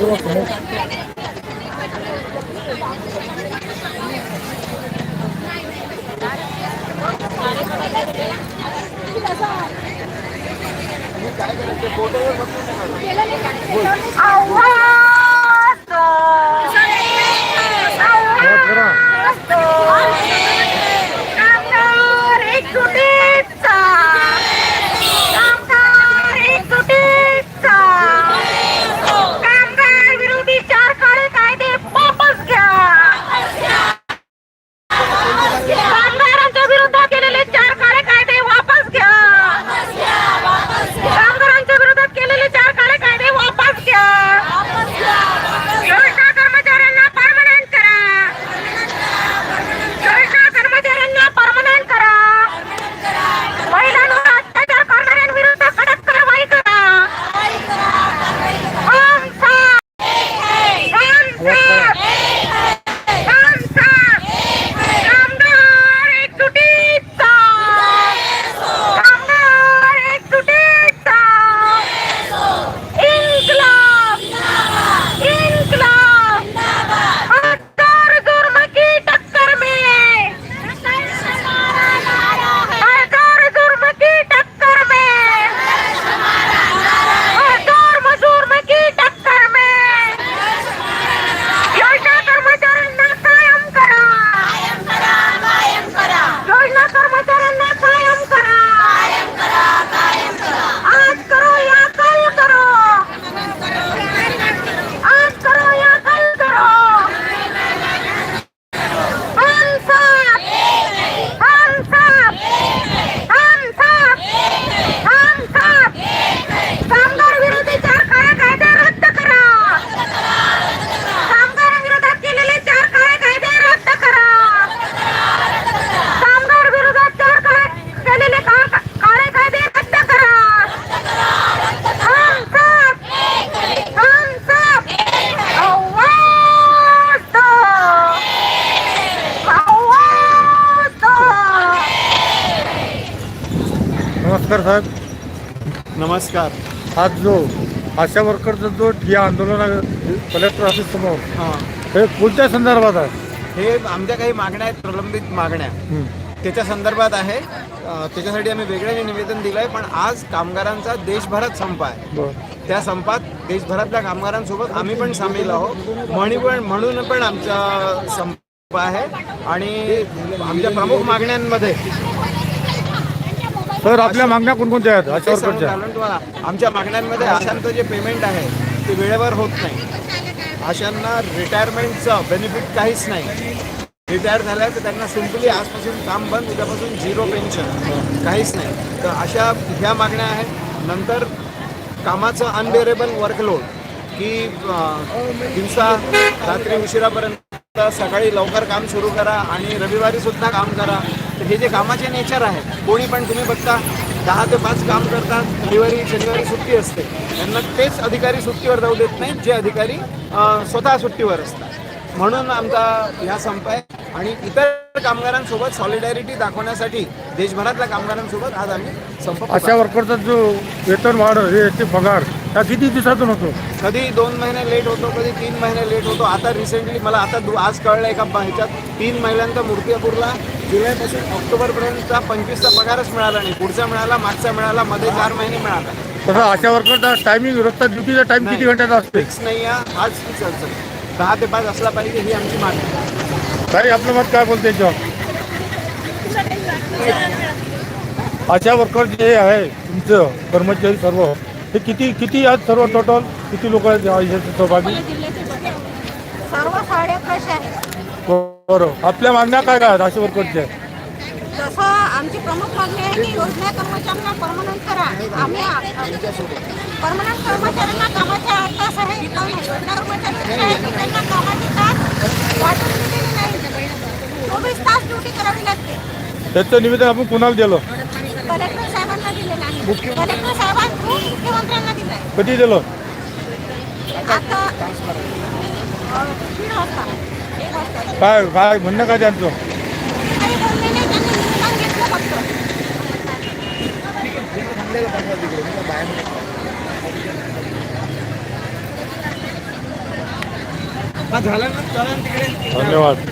Đúng không? Đúng không? Oh. What's नमस्कार साहेब. नमस्कार. आज जो आशा वर्करचा जो ठिया आंदोलन कलेक्टर ऑफिस समोर हां. हे कोणत्या संदर्भात आहे? हे आमच्या काही मागण्या आहेत प्रलंबित मागण्या. हं. त्याच्या संदर्भात आहे. अ, त्याच्यासाठी आम्ही वेगळं निवेदन दिलं आहे पण आज कामगारांचा देशभरात संप आहे. बरं. त्या संपात देशभरातल्या कामगारांसोबत आम्ही पण सामील आहोत. म्हणी पण म्हणून पण आमचा संप आहे. आणि आमच्या प्रमुख मागण्यांमध्ये सर आपल्या मागण्या कोणकोणत्या आहेत? ते सांगून घालून तुम्हाला आमच्या मागण्यांमध्ये आशांचं जे पेमेंट आहे ते वेळेवर होत नाही. आशांना रिटायरमेंटचं बेनिफिट काहीच नाही. रिटायर झाल्या तर त्यांना सिम्पली आजपासून काम बंद उद्यापासून झिरो पेन्शन काहीच नाही. तर अशा ह्या मागण्या आहेत. नंतर कामाचं अनबेरेबल वर्कलोड की अं, दिवसा रात्री उशिरापर्यंत सकाळी लवकर काम सुरू करा आणि रविवारी सुद्धा काम करा. तर हे जे कामाचे नेचर आहे कोणी पण तुम्ही बघता दहा ते पाच काम करतात रविवारी शनिवारी सुट्टी असते. त्यांना तेच अधिकारी सुट्टीवर जाऊ देत नाहीत जे अधिकारी स्वतः सुट्टीवर असतात. म्हणून आमचा ह्या संप आहे आणि इतर कामगारांसोबत सॉलिडॅरिटी दाखवण्यासाठी देशभरातल्या कामगारांसोबत आज आम्ही संप पुकारतो. वर्करचा जो वेतन वाढ हे ते पगार हा किती दिवसातून होतो? कधी दोन महिने लेट होतो कधी तीन महिने लेट होतो. आता रिसेंटली मला आता आज कळलं एका ह्याच्यात तीन महिन्यांचा मूर्तिजापूरला जुलैपासून ऑक्टोबरपर्यंतचा पंचवीसचा पगारच मिळाला नाही. पुढचा मिळाला मागचा मिळाला मध्ये चार महिने मिळाला. तसं आशा वर्करचा टायमिंग रोजचा ड्युटीचा टाइम किती घंट्याचा असते? फिक्स नाही आहे. आज फिक्स अडचण दहा ते पाच असला पाहिजे ही आमची मागणी आहे. ताई आपलं मत काय बोलते याच्यावर? आशा वर्कर जे आहे तुमचं कर्मचारी सर्व हे किती किती आहेत सर्व टोटल किती लोक आहेत या- याच्यात सहभागी? सर्व साडे अकराशे बरं. आपल्या मागण्या काय काय आशा वर्करच्या जसं आमची प्रमुख मागणी आहे की योजना कर्मचाऱ्यांना परमनंट करा. आम्ही परमनंट कर्मचाऱ्यांना कामाचे आठ तास आहे. पण योजना कर्मचारी जे आहेत. त्यांना कामाचे तास वाटून दिलेले नाही. चोवीस तास ड्युटी करावी लागते. त्याचं निवेदन आपण कुणाला दिलं? कलेक्टर साहेबांना दिलेलं आहे. कलेक्टर मुख्यमंत्र्यांना दिलं आहे कधी दिलं? आता अं, दीड वाजता. काय काय म्हणणं काय त्यांचं? धन्यवाद.